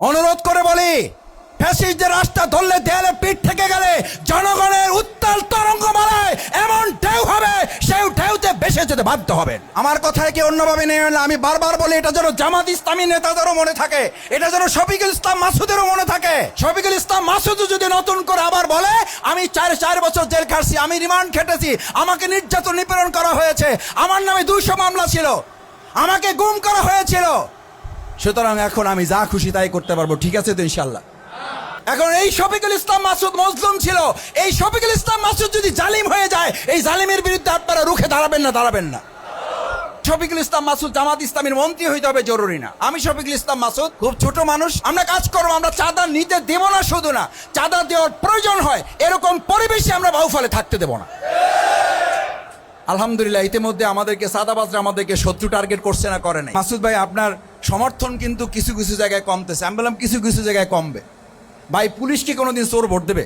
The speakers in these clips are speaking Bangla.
অনুরোধ করে বলি, ফ্যাসিস্টদের রাস্তা ধরলে দেয়ালে পিঠ থেকে গেলে জনগণের উত্তাল তরঙ্গ মালায় এমন ঢেউ হবে সেই ঢেউতে বেসে যেতে বাধ্য হবেন। আমার কথায় কি অন্যভাবে নেই? না আমি বারবার বলি, এটা যেন জামাত ইসলামী নেতাদেরও মনে থাকে, এটা যেন শফিকুল ইসলাম মাসুদেরও মনে থাকে। শফিকুল ইসলাম মাসুদ যদি নতুন করে আবার বলে, আমি চার চার বছর জেল খাটছি, আমি রিমান্ড খেটেছি, আমাকে নির্যাতন নিপীড়ন করা হয়েছে, আমার নামে দুইশো মামলা ছিল, আমাকে গুম করা হয়েছিল। সুতরাং এখন আমি যা খুশি তাই করতে পারব। ঠিক আছে তো ইনশাল্লাহ এখন এই শফিকুল ইসলাম মাসুদ মজলুম ছিল। এই শফিকুল ইসলাম মাসুদ যদি জালিম হয়ে যায়, এই জালিমের বিরুদ্ধে আপনারা রুখে দাঁড়াবেন না দাঁড়াবেন না। শফিকুল ইসলাম মাসুদ জামাত ইসলামের মন্ত্রী হইতে হবে, জরুরি না। আমি শফিকুল ইসলাম মাসুদ, খুব ছোট মানুষ। আমরা কাজ করব, আমরা চাঁদা নিতে দেব না, শুধু না। চাঁদা দেওয়ার প্রয়োজন হয়, এরকম পরিবেশে আমরা বাহুফলে থাকতে দেব না। আলহামদুলিল্লাহ, ইতিমধ্যে আমাদেরকে সাদাবাজরা আমাদেরকে শত্রু টার্গেট করছে না, করে নাই। মাসুদ ভাই, আপনার সমর্থন কিন্তু কিছু কিছু জায়গায় কমতেছে। আমি বললাম কিছু কিছু জায়গায় কমবে। ভাই পুলিশকে কোনো দিন চোর ভোট দেবে?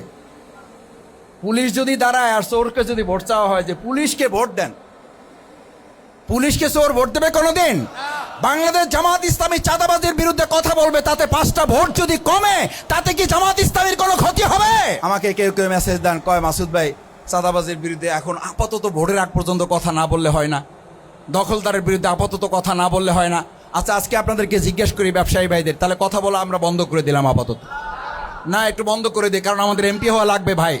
পুলিশ যদি দাঁড়ায় আর চোরকে যদি ভোট চাওয়া হয়, যে পুলিশকে ভোট দেন, পুলিশকে চোর ভোট দেবে কোনোদিন? বাংলাদেশ জামাত ইসলামী চাঁদাবাজির বিরুদ্ধে কথা বলবে, তাতে পাঁচটা ভোট যদি কমে, তাতে কি জামাত ইসলামীর কোনো ক্ষতি হবে? আমাকে কেউ কেউ মেসেজ দেন, কয়, মাসুদ ভাই, চাঁদাবাজির বিরুদ্ধে এখন আপাতত ভোটের আগ পর্যন্ত কথা না বললে হয় না। দখলদারের বিরুদ্ধে আপাতত কথা না বললে হয় না। আচ্ছা আজকে আপনাদেরকে জিজ্ঞেস করি ব্যবসায়ী ভাইদের, তাহলে কথা বলা আমরা বন্ধ করে দিলাম আপাতত। না, একটু বন্ধ করে দিই কারণ আমাদের এমপি হওয়া লাগবে ভাই।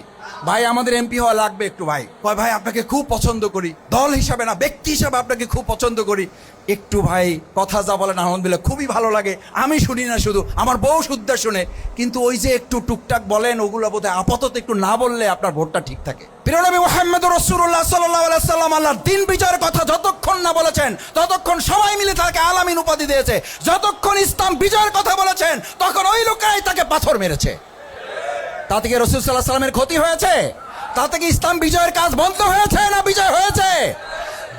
ভাই, আমাদের এমপি হওয়া লাগবে একটু ভাই। কয়, ভাই, আপনাকে খুব পছন্দ করি। দল হিসাবে না, ব্যক্তি হিসাবে আপনাকে খুব পছন্দ করি। একটু ভাই, কথা যা বলেন, আলহামদুলিল্লাহ, খুবই ভালো লাগে। আমি শুনি না শুধু, আমার বউ শুদ্ধা শুনে। কিন্তু ওই যে একটু টুকটাক বলেন, ওগুলো বোধহয় আপাতত একটু না বললে আপনার ভোটটা ঠিক থাকে। সাল্লাম আল্লাহ দিন বিচারের কথা যতক্ষণ না বলেছেন, ততক্ষণ সবাই মিলে তাকে আলামিন উপাধি দিয়েছে। যতক্ষণ ইসলাম বিজয়ের কথা বলেছেন, তখন ওই লোকেরাই তাকে পাথর মেরেছে। তা থেকে রসুল সাল্লাহ সাল্লামের ক্ষতি হয়েছে? তা থেকে ইসলাম বিজয়ের কাজ বন্ধ হয়েছে না বিজয় হয়েছে?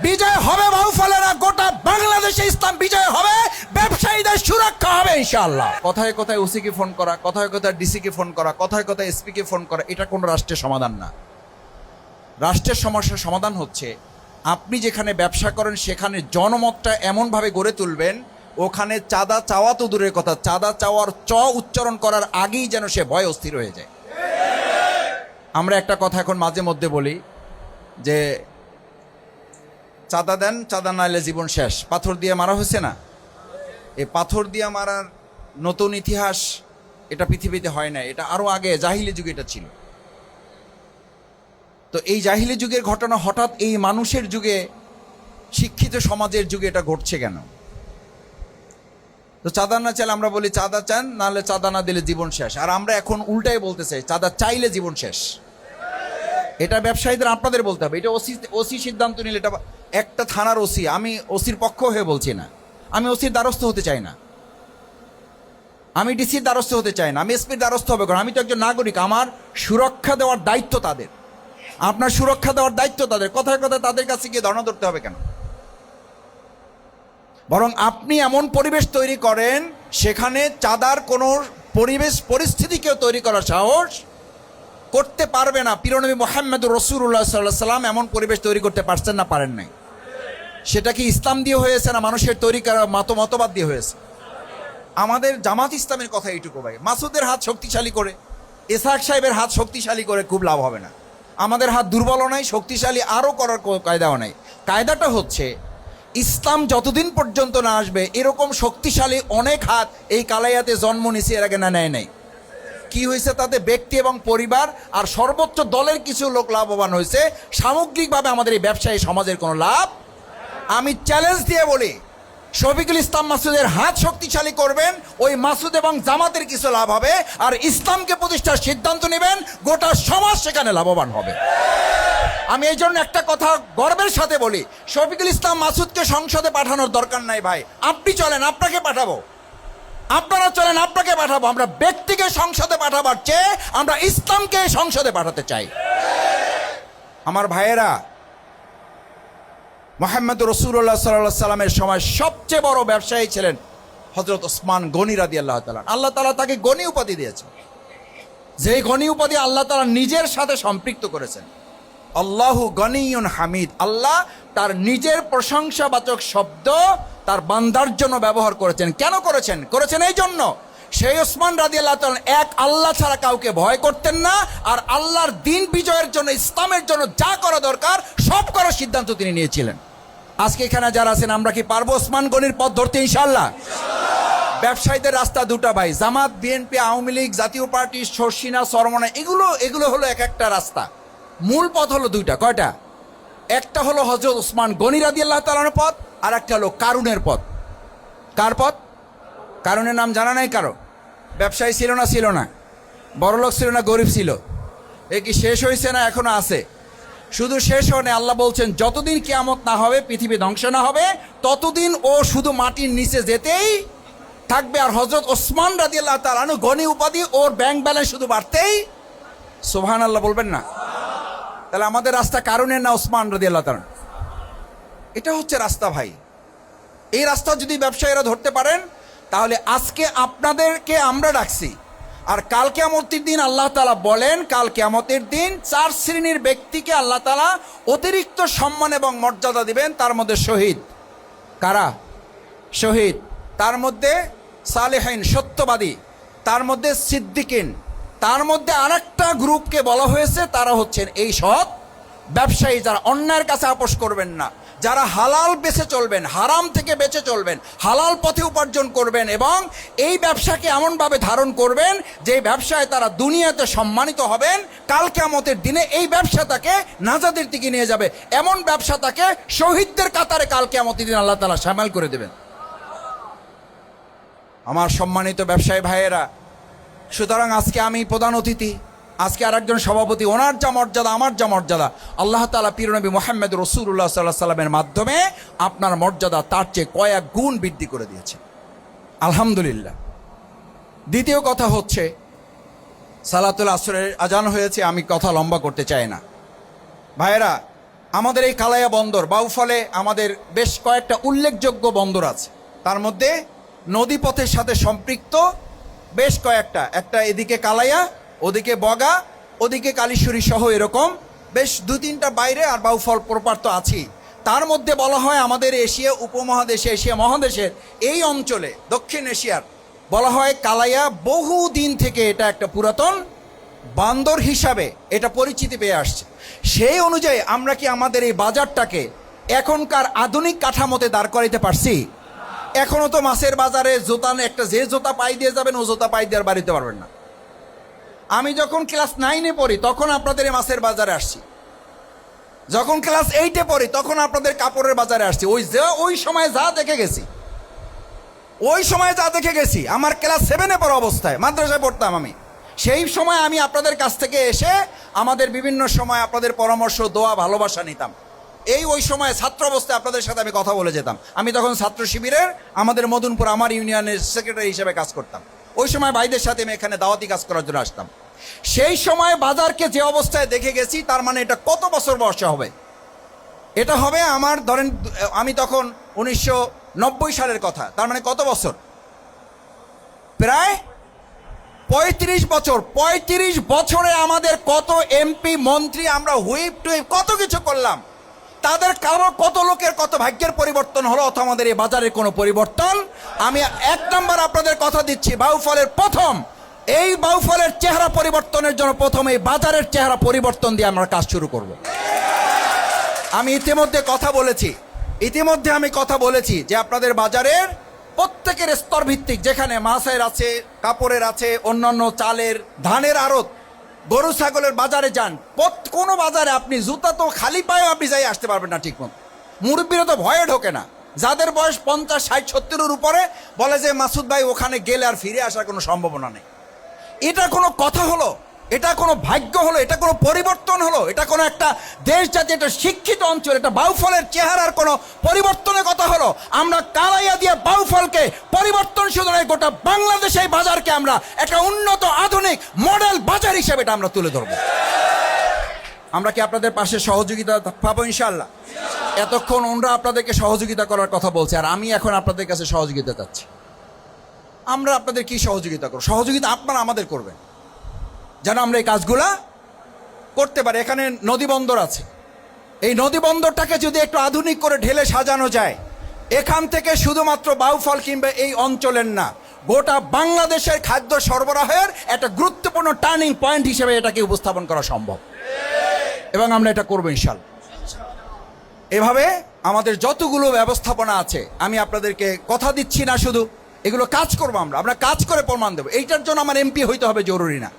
বিজয় হবে বাহুফলেরা, গোটা বাংলাদেশে ইসলাম বিজয় হবে, ব্যবসায়ীদের সুরক্ষা হবে ইনশাআল্লাহ। কথায় কথায় ওসিকে ফোন করা, কথায় কথায় ডিসিকে ফোন করা, কথায় কথায় এসপিকে ফোন করা, এটা কোনো রাষ্ট্রের সমাধান না। রাষ্ট্রের সমস্যার সমাধান হচ্ছে, আপনি যেখানে ব্যবসা করেন সেখানে জনমতটা এমনভাবে গড়ে তুলবেন, ওখানে চাঁদা চাওয়া তো দূরের কথা, চাঁদা চাওয়ার চ উচ্চারণ করার আগেই যেন সে ভয় অস্থির হয়ে যায়। আমরা একটা কথা এখন মাঝে মধ্যে বলি, যে চাঁদা দেন, চাঁদা নাইলে জীবন শেষ। পাথর দিয়ে মারা হয়েছে না? এই পাথর দিয়ে মারার নতুন ইতিহাস এটা পৃথিবীতে হয় না এটা আরও আগে জাহিলি যুগে এটা ছিল। তো এই জাহিলি যুগের ঘটনা হঠাৎ এই মানুষের যুগে, শিক্ষিত সমাজের যুগে এটা ঘটছে কেন? তো চাঁদা না চাইলে আমরা বলি, চাঁদা চান নাহলে চাঁদা না দিলে জীবন শেষ। আর আমরা এখন উল্টাই বলতে চাই, চাঁদা চাইলে জীবন শেষ। এটা ব্যবসায়ীদের আপনাদের বলতে হবে। এটা ওসি ওসি সিদ্ধান্ত নিলে এটা একটা থানার ওসি, আমি ওসির পক্ষ হয়ে বলছি না। আমি ওসির দ্বারস্থ হতে চাই না। আমি ডিসির দ্বারস্থ হতে চাই না। আমি এসপির দ্বারস্থ হবে কারণ আমি তো একজন নাগরিক। আমার সুরক্ষা দেওয়ার দায়িত্ব তাদের। আপনার সুরক্ষা দেওয়ার দায়িত্ব তাদের। কথায় কথায় তাদের কাছে গিয়ে ধর্ণা ধরতে হবে কেন? বরং আপনি এমন পরিবেশ তৈরি করেন, সেখানে চাঁদার কোনো পরিবেশ, পরিস্থিতিকেও তৈরি করার সাহস করতে পারবে না। পিরনবী মোহাম্মদ রসুল্লাহ সাল্লাহ সাল্লাম এমন পরিবেশ তৈরি করতে পারছেন না, পারেন নাই। সেটা কি ইসলাম দিয়ে হয়েছে না মানুষের তৈরি করা মত মতবাদ দিয়ে হয়েছে? আমাদের জামাত ইসলামের কথা এইটুকু ভাই। মাসুদের হাত শক্তিশালী করে, এসাক সাহেবের হাত শক্তিশালী করে খুব লাভ হবে না। আমাদের হাত দুর্বলও নাই, শক্তিশালী আরও করার কায়দাও নাই। কায়দাটা হচ্ছে, ইসলাম যতদিন পর্যন্ত না আসবে, এরকম শক্তিশালী অনেক হাত এই কালাইয়াতে জন্ম নিছে এর আগে না নেয় নাই। কি হয়েছে তাতে ব্যক্তি এবং পরিবার আর সর্বোচ্চ দলের কিছু লোক লাভবান হয়েছে। সামগ্রিকভাবে আমাদের এই ব্যবসায়ী সমাজের কোনো লাভ? আমি চ্যালেঞ্জ দিয়ে বলি, শফিকুল ইসলাম মাসুদের হাত শক্তিশালী করবেন, ওই মাসুদ এবং জামাতের কিছু লাভ হবে, আর ইসলামকে প্রতিষ্ঠার সিদ্ধান্ত নেবেন, গোটা সমাজ সেখানে লাভবান হবে। আমি এই জন্য একটা কথা গর্বের সাথে বলি, শফিকুল ইসলাম মাসুদকে সংসদে পাঠানোর দরকার নাই ভাই। আপনি চলেন, আপনাকে পাঠাবো। আপনারা চলেন, আপনাকে পাঠাবো। আমরা ব্যক্তিকে সংসদে পাঠাবার চেয়ে আমরা ইসলামকে সংসদে পাঠাতে চাই। আমার ভাইয়েরা, মোহাম্মদ রসুল্লাহ সাল্লাহ সাল্লামের সময় সবচেয়ে বড় ব্যবসায়ী ছিলেন হজরত ওসমান গনি রাদি আল্লাহ তালা আল্লাহ তালা তাকে গনি উপাধি দিয়েছেন। যে গনি উপাধি আল্লাহ তালা নিজের সাথে সম্পৃক্ত করেছেন। আল্লাহু গনিয়ন হামিদ। আল্লাহ তার নিজের প্রশংসাবাচক শব্দ তার বান্দার জন্য ব্যবহার করেছেন। কেন করেছেন? করেছেন এই জন্য। সেই ওসমান রাজি আল্লাহ এক আল্লাহ ছাড়া কাউকে ভয় করতেন না, আর আল্লাহর দিন বিজয়ের জন্য, ইসলামের জন্য যা করা দরকার, সব করার সিদ্ধান্ত তিনি নিয়েছিলেন। আজকে এখানে যারা আছেন, আমরা কি পারব ওসমান গনির পথ ধরতে ইনশাল্লাহ ব্যবসায়ীদের রাস্তা দুটা ভাই, জামাত, বিএনপি, আওয়ামী লীগ, জাতীয় পার্টি শর্ষিনা সরমনা, এগুলো এগুলো হলো এক একটা রাস্তা। মূল পথ হলো দুইটা, কয়টা? একটা হলো হজরত ওসমান গনি রাদি আল্লাহ তালার পথ আর একটা হলো কারুনের পথ। কার পথ? কারণের নাম জানা নাই কারও? ব্যবসায়ী ছিল না ছিল না। বড়লোক ছিল না, গরিব ছিল। এ কি শেষ হয়েছে না এখনও আছে? শুধু শেষ হনে আল্লাহ বলছেন, যতদিন কেয়ামত না হবে, পৃথিবী ধ্বংস না হবে, ততদিন ও শুধু মাটির নিচে যেতেই থাকবে। আর হজরত ওসমান রাজি আল্লাহ তালানু গনি উপাধি, ওর ব্যাংক ব্যালেন্স শুধু বাড়তেই সোহান আল্লাহ বলবেন না। তাহলে আমাদের রাস্তা কারণের না ওসমান রাজি আল্লাহ তালান এটা হচ্ছে রাস্তা ভাই। এই রাস্তা যদি ব্যবসায়ীরা ধরতে পারেন, তাহলে আজকে আপনাদেরকে আমরা ডাকছি। আর কাল কেয়ামতের দিন আল্লাহ তালা বলেন, কাল কেয়ামতের দিন চার শ্রেণির ব্যক্তিকে আল্লাহ তালা অতিরিক্ত সম্মান এবং মর্যাদা দিবেন, তার মধ্যে শহীদ। কারা? শহীদ। তার মধ্যে সালেহাইন সত্যবাদী। তার মধ্যে সিদ্দিকিন। তার মধ্যে আরেকটা গ্রুপকে বলা হয়েছে, তারা হচ্ছেন এই সৎ ব্যবসায়ী, যারা অন্যায়ের কাছে আপোষ করবেন না। যারা হালাল বেছে চলবেন, হারাম থেকে বেঁচে চলবেন, হালাল পথে উপার্জন করবেন এবং এই ব্যবসাকে এমনভাবে ধারণ করবেন যে ব্যবসায় তারা দুনিয়াতে সম্মানিত হবেন, কাল কেমতের দিনে এই ব্যবসা তাকে নাজাদের দিকে নিয়ে যাবে। এমন ব্যবসা তাকে শহীদদের কাতারে কাল কেমতের দিন আল্লাহ তালা সামাল করে দেবেন। আমার সম্মানিত ব্যবসায়ী ভাইয়েরা, সুতরাং আজকে আমি প্রধান অতিথি। আজকে আরেকজন সভাপতি, ওনার যা মর্যাদা, আমার যা মর্যাদা, আল্লাহ তালা পিরনবী মোহাম্মদ রসুল্লাহ সাল্লাহ সাল্লামের মাধ্যমে আপনার মর্যাদা তার চেয়ে কয়েক গুণ বৃদ্ধি করে দিয়েছে। আলহামদুলিল্লাহ। দ্বিতীয় কথা হচ্ছে, সালাতুল আসরের আজান হয়েছে, আমি কথা লম্বা করতে চাই না। ভাইয়েরা, আমাদের এই কালাইয়া বন্দর, বাউফলে আমাদের বেশ কয়েকটা উল্লেখযোগ্য বন্দর আছে। তার মধ্যে নদীপথের সাথে সম্পৃক্ত বেশ কয়েকটা, একটা এদিকে কালাইয়া ওদিকে বগা, ওদিকে কালীশ্বরী সহ এরকম। বেশ দু তিনটা বাইরে আর বাউফল প্রপার তো আছেই। তার মধ্যে বলা হয় আমাদের এশিয়া উপমহাদেশে, এশিয়া মহাদেশের এই অঞ্চলে, দক্ষিণ এশিয়ার, বলা হয় কালাইয়া বহু দিন থেকে এটা একটা পুরাতন বান্দর হিসাবে এটা পরিচিতি পেয়ে আসছে। সেই অনুযায়ী আমরা কি আমাদের এই বাজারটাকে এখনকার আধুনিক কাঠামোতে দাঁড় করাইতে পারছি? এখনও তো মাছের বাজারে জোতা একটা যে জোতা পাই দিয়ে যাবেন, ও জোতা পাই দিয়ে আর বাড়িতে পারবেন না। আমি যখন ক্লাস নাইনে পড়ি, তখন আপনাদের মাছের বাজারে আসছি। যখন ক্লাস এইটে পড়ি, তখন আপনাদের কাপড়ের বাজারে আসছি। ওই যে, ওই সময় যা দেখে গেছি। ওই সময় যা দেখে গেছি, আমার ক্লাস সেভেনে পড়া অবস্থায়, মাদ্রাসায় পড়তাম আমি। সেই সময় আমি আপনাদের কাছ থেকে এসে আমাদের বিভিন্ন সময় আপনাদের পরামর্শ, দোয়া, ভালোবাসা নিতাম। এই ওই সময় ছাত্র অবস্থায় আপনাদের সাথে আমি কথা বলে যেতাম। আমি তখন ছাত্র শিবিরের, আমাদের মদনপুর আমার ইউনিয়নের সেক্রেটারি হিসেবে কাজ করতাম। ওই সময় ভাইদের সাথে আমি এখানে দাওয়াতি কাজ করার জন্য আসতাম। সেই সময় বাজারকে যে অবস্থায় দেখে গেছি, তার মানে এটা কত বছর বয়সে হবে? এটা হবে আমার, ধরেন, আমি তখন উনিশশো নব্বই সালের কথা, তার মানে কত বছর? প্রায় পঁয়ত্রিশ বছর। পঁয়ত্রিশ বছরে আমাদের কত এমপি, মন্ত্রী, আমরা হুইপ টুইপ কত কিছু করলাম। তাদের কারও কত লোকের কত ভাগ্যের পরিবর্তন হলো অথবা আমাদের এই বাজারের কোনো পরিবর্তন? আমি এক নম্বর আপনাদের কথা দিচ্ছি, বাউফলের প্রথম এই বাউফলের চেহারা পরিবর্তনের জন্য প্রথম বাজারের চেহারা পরিবর্তন দিয়ে আমরা কাজ শুরু করব। আমি ইতিমধ্যে কথা বলেছি। ইতিমধ্যে আমি কথা বলেছি যে আপনাদের বাজারের প্রত্যেকের স্তর ভিত্তিক যেখানে মাছের আছে, কাপড়ের আছে, অন্যান্য চালের, ধানের আড়ত, গরু, ছাগলের বাজারে যান কোনো বাজারে আপনি জুতা তো খালি পায়েও আপনি যাই আসতে পারবেন না ঠিক মতো মুরব্বীরা তো ভয়ে ঢোকে না। যাদের বয়স পঞ্চাশ, ষাট, সত্তরের উপরে বলে যে, মাসুদ ভাই, ওখানে গেলে আর ফিরে আসার কোনো সম্ভাবনা নেই। এটা কোনো কথা হলো? এটা কোনো ভাগ্য হলো? এটা কোনো পরিবর্তন হলো? এটা কোনো একটা দেশ জাতি একটা শিক্ষিত অঞ্চল, এটা বাউফলের চেহারার কোনো পরিবর্তনের কথা হলো? আমরা কালাইয়া দিয়ে বাউফলকে পরিবর্তন শুধু নয়, গোটা বাংলাদেশ বাজারকে আমরা একটা উন্নত, আধুনিক মডেল বাজার হিসেবে এটা আমরা তুলে ধরবো। আমরা কি আপনাদের পাশে সহযোগিতা পাবো ইনশাল্লাহ এতক্ষণ ওনরা আপনাদেরকে সহযোগিতা করার কথা বলছে, আর আমি এখন আপনাদের কাছে সহযোগিতা চাচ্ছি। আমরা আপনাদের কি সহযোগিতা করব? সহযোগিতা আপনারা আমাদের করবেন। যেন আমরা এই কাজগুলা করতে পারি। এখানে নদী বন্দর আছে। এই নদী বন্দরটাকে যদি একটু আধুনিক করে ঢেলে সাজানো যায়, এখান থেকে শুধুমাত্র বাউফল কিংবা এই অঞ্চলের না, গোটা বাংলাদেশের খাদ্য সরবরাহের একটা গুরুত্বপূর্ণ টার্নিং পয়েন্ট হিসেবে এটাকে উপস্থাপন করা সম্ভব। এবং আমরা এটা করব ইনশাল এভাবে আমাদের যতগুলো ব্যবস্থাপনা আছে, আমি আপনাদেরকে কথা দিচ্ছি না শুধু এগুলো কাজ করব আমরা। আমরা কাজ করে প্রমাণ দেবো। এইটার জন্য আমার এমপি হইতে হবে জরুরি না।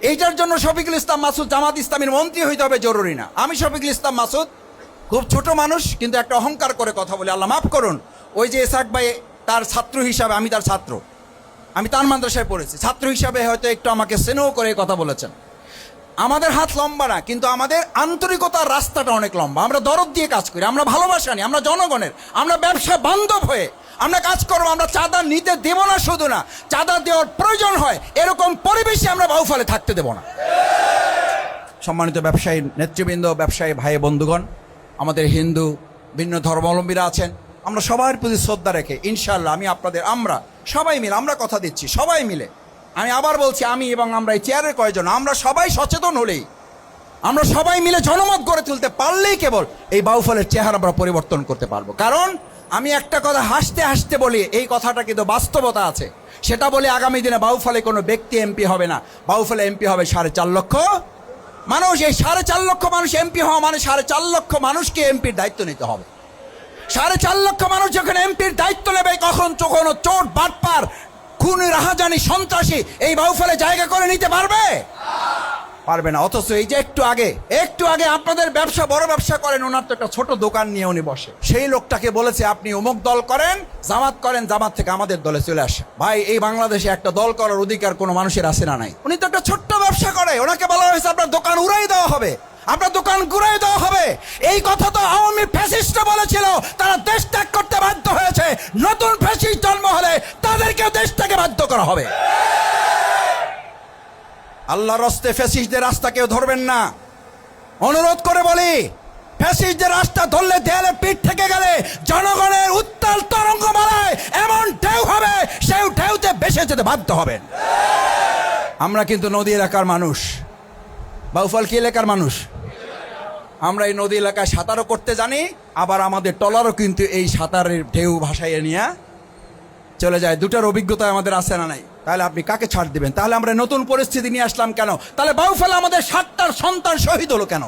এইটার জন্য শফিকুল ইসলাম মাসুদ, জামাত ইসলামের মন্ত্রী হইতে হবে জরুরি না। আমি শফিকুল ইসলাম মাসুদ, খুব ছোট মানুষ, কিন্তু একটা অহংকার করে কথা বলি। আল্লাহ মাফ করুন। ওই যে এসাক ভাই, তার ছাত্র হিসাবে আমি তার ছাত্র। আমি তার মাদ্রাসায় পড়েছি। ছাত্র হিসাবে হয়তো একটু আমাকে স্নেহ করে কথা বলেছেন। আমাদের হাত লম্বা না, কিন্তু আমাদের আন্তরিকতার রাস্তাটা অনেক লম্বা। আমরা দরদ দিয়ে কাজ করি। আমরা ভালোবাসা নিই। আমরা জনগণের। আমরা ব্যবসা বান্ধব হয়ে আমরা কাজ করব, আমরা চাঁদা নিতে দেব না শুধু না, চাঁদা দেওয়ার প্রয়োজন হয়, এরকম পরিবেশে আমরা বাউফলে থাকতে দেব না। সম্মানিত ব্যবসায়ী নেতৃবৃন্দ, ব্যবসায়ী ভাই বন্ধুগণ, আমাদের হিন্দু ভিন্ন ধর্মাবলম্বীরা আছেন, আমরা সবার প্রতি শ্রদ্ধা রেখে ইনশাল্লাহ আমি আপনাদের, আমরা সবাই মিলে, আমরা কথা দিচ্ছি, সবাই মিলে। আমি আবার বলছি, আমি এবং আমরা এই চেয়ারের কয়েকজন, আমরা সবাই সচেতন হলেই, আমরা সবাই মিলে জনমত গড়ে তুলতে পারলেই কেবল এই বাউফলের চেহারা আমরা পরিবর্তন করতে পারব। কারণ আমি একটা কথা হাসতে হাসতে বলি, এই কথাটা কিন্তু বাস্তবতা আছে। সেটা বলে আগামী দিনে বাউফলে কোনো ব্যক্তি এমপি হবে না। বাউফলে এমপি হবে সাড়ে চার লক্ষ মানুষ। এই সাড়ে চার লক্ষ মানুষ এমপি হওয়া মানে সাড়ে চার লক্ষ মানুষকে এমপির দায়িত্ব নিতে হবে। সাড়ে চার লক্ষ মানুষ যখন এমপির দায়িত্ব নেবে, কখন কোনো চোট, বাটপার, খুনি, রাহাজানি, সন্ত্রাসী এই বাউফলে জায়গা করে নিতে পারবে? পারবে না। অথচ এই যে একটু আগে একটু আগে আপনাদের ব্যবসা, বড় ব্যবসা করেন, ওনার তো একটা ছোট দোকান নিয়ে উনি বসে। সেই লোকটাকে বলেছে, আপনি অমুক দল করেন, জামাত করেন, জামাত থেকে আমাদের দলে চলে আসে ভাই, এই বাংলাদেশে একটা দল করার অধিকার কোনো মানুষের আছে না নাই। উনি তো একটা ছোট্ট ব্যবসা করে, ওনাকে বলা হয়েছে, আপনার দোকান উড়াই দেওয়া হবে, আপনার দোকান ঘুরাই দেওয়া হবে। এই কথা তো আওয়ামী ফ্যাসিস্ট বলেছিল, তারা দেশ ত্যাগ করতে বাধ্য হয়েছে। নতুন ফ্যাসিস্ট জন্ম হলে তাদেরকেও দেশ থেকে বাধ্য করা হবে। আল্লাহ রস্তে ফ্যাসিস্টদের রাস্তা কেউ ধরবেন না। অনুরোধ করে বলি, ফ্যাসিস্টদের রাস্তা ধরলে দেয়ালে পিঠ থেকে গেলে জনগণের উত্তাল তরঙ্গ মারায় এমন ঢেউ হবে সেই ঢেউতে বেসে যেতে বাধ্য হবেন। আমরা কিন্তু নদী এলাকার মানুষ। বাউফল কি এলাকার মানুষ? আমরা এই নদী এলাকায় সাঁতারও করতে জানি, আবার আমাদের টলারও কিন্তু এই সাঁতারের ঢেউ ভাসাইয়ে নিয়ে চলে যায়। দুটার অভিজ্ঞতা আমাদের আছে না নাই? তাহলে আপনি কাকে ছাড় দিবেন? তাহলে আমরা নতুন পরিস্থিতি নিয়ে আসলাম কেন? তাহলে বাউফল আমাদের সাতটার সন্তান শহীদ হলো কেন?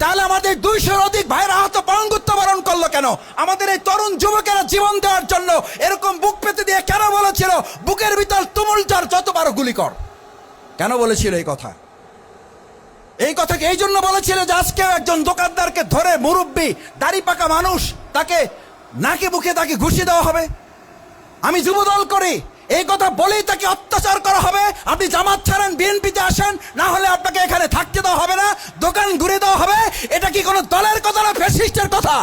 তাহলে আমাদের দুইশোর অধিক ভাইয়ের আহত পাঙ্গুত্ব বরণ করল কেন? আমাদের এই তরুণ যুবকেরা জীবন দেওয়ার জন্য এরকম বুক পেতে দিয়ে কেন বলেছিল, বুকের ভিতর তুমুল জ্বর যতবার গুলি কর কেন বলেছিল এই কথা? এই কথাকে এই জন্য বলেছিল যে আজকে একজন দোকানদারকে ধরে মুরব্বী, দাড়ি পাকা মানুষ, তাকে নাকে বুকে তাকে ঘুষি দেওয়া হবে? আমি যুবদল করি এই কথা বলেই তাকে অত্যাচার করা হবে। আপনি জামাত ছাড়েন, বিএনপিতে আসেন, না হলে আপনাকে এখানে থাকতে দেওয়া হবে না, দোকান ঘুরে দেওয়া হবে। এটা কি কোনো দলের কথা না ফ্যাসিস্টের কথা?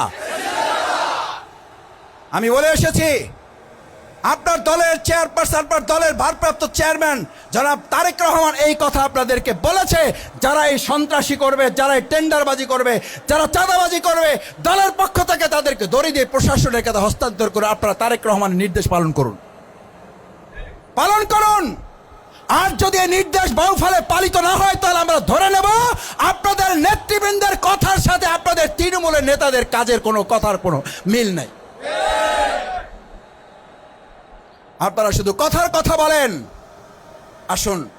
আমি বলে এসেছি, আপনার দলের চেয়ারপারসন আপনার দলের ভারপ্রাপ্ত চেয়ারম্যান জনাব তারেক রহমান এই কথা আপনাদেরকে বলেছে। যারা এই সন্ত্রাসী করবে, যারা এই টেন্ডারবাজি করবে, যারা চাঁদাবাজি করবে, দলের পক্ষ থেকে তাদেরকে দড়ি দিয়ে প্রশাসনের কাছে হস্তান্তর করে আপনারা তারেক রহমানের নির্দেশ পালন করুন। পালন করুন। আর যদি এই নির্দেশ বাউফলে পালিত না হয়, তাহলে আমরা ধরে নেব আপনাদের নেতৃবৃন্দের কথার সাথে আপনাদের তৃণমূলের নেতাদের কাজের কোনো কথার কোনো মিল নাই। আপনারা শুধু কথার কথা বলেন। আসুন।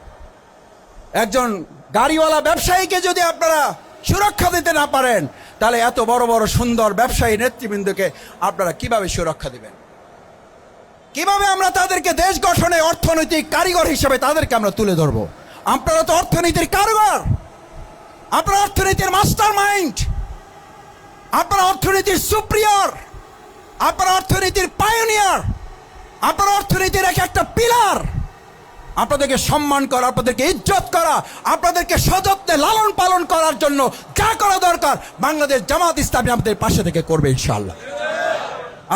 একজন গাড়িওয়ালা ব্যবসায়ীকে যদি আপনারা সুরক্ষা দিতে না পারেন, তাহলে এত বড় বড় সুন্দর ব্যবসায়ী নেতৃবৃন্দকে আপনারা কীভাবে সুরক্ষা দিবেন? কীভাবে আমরা তাদেরকে দেশ গঠনে অর্থনৈতিক কারিগর হিসেবে তাদেরকে আমরা তুলে ধরব? আপনারা তো অর্থনীতির কারিগর আপনারা অর্থনীতির মাস্টার মাইন্ড আপনারা অর্থনীতির সুপ্রিয়র। আপনারা অর্থনীতির পায়োনিয়ার। আপনার অর্থনীতির এক একটা পিলার। আপনাদেরকে সম্মান করা, আপনাদেরকে ইজ্জত করা, আপনাদেরকে সযত্নে লালন পালন করার জন্য যা করা দরকার বাংলাদেশ জামাত ইসলামী আমাদের পাশে থেকে করবে ইনশাল্লাহ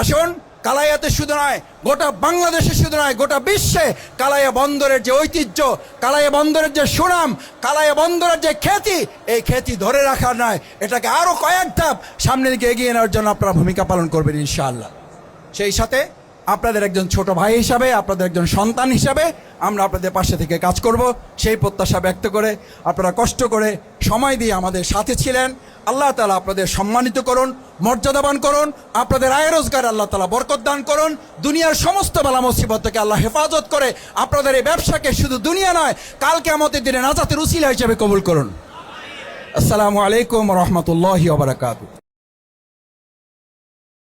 আসুন। কালাইয়াতে শুধু নয়, গোটা বাংলাদেশে শুধু নয়, গোটা বিশ্বে কালাইয়া বন্দরের যে ঐতিহ্য, কালাইয়া বন্দরের যে সুনাম, কালাইয়া বন্দরের যে খ্যাতি, এই খ্যাতি ধরে রাখার নয়, এটাকে আরও কয়েক ধাপ সামনের দিকে এগিয়ে নেওয়ার জন্য আপনারা ভূমিকা পালন করবেন ইনশাআল্লাহ। সেই সাথে আপনাদের একজন ছোট ভাই হিসাবে, আপনাদের একজন সন্তান হিসাবে আমরা আপনাদের পাশে থেকে কাজ করব। সেই প্রত্যাশা ব্যক্ত করে আপনারা কষ্ট করে সময় দিয়ে আমাদের সাথে ছিলেন। আল্লাহ তালা আপনাদের সম্মানিত করুন, মর্যাদাবান করুন, আপনাদের আয় রোজগার আল্লাহ তালা বরকত দান করুন। দুনিয়ার সমস্ত বালা মুসিবত থেকে আল্লাহ হেফাজত করে আপনাদের এই ব্যবসাকে শুধু দুনিয়া নয় কালকে আমাদের দিনে নাজাতের উসিলা হিসেবে কবুল করুন। আসসালামু আলাইকুম রহমতুল্লাহ বারাকাতু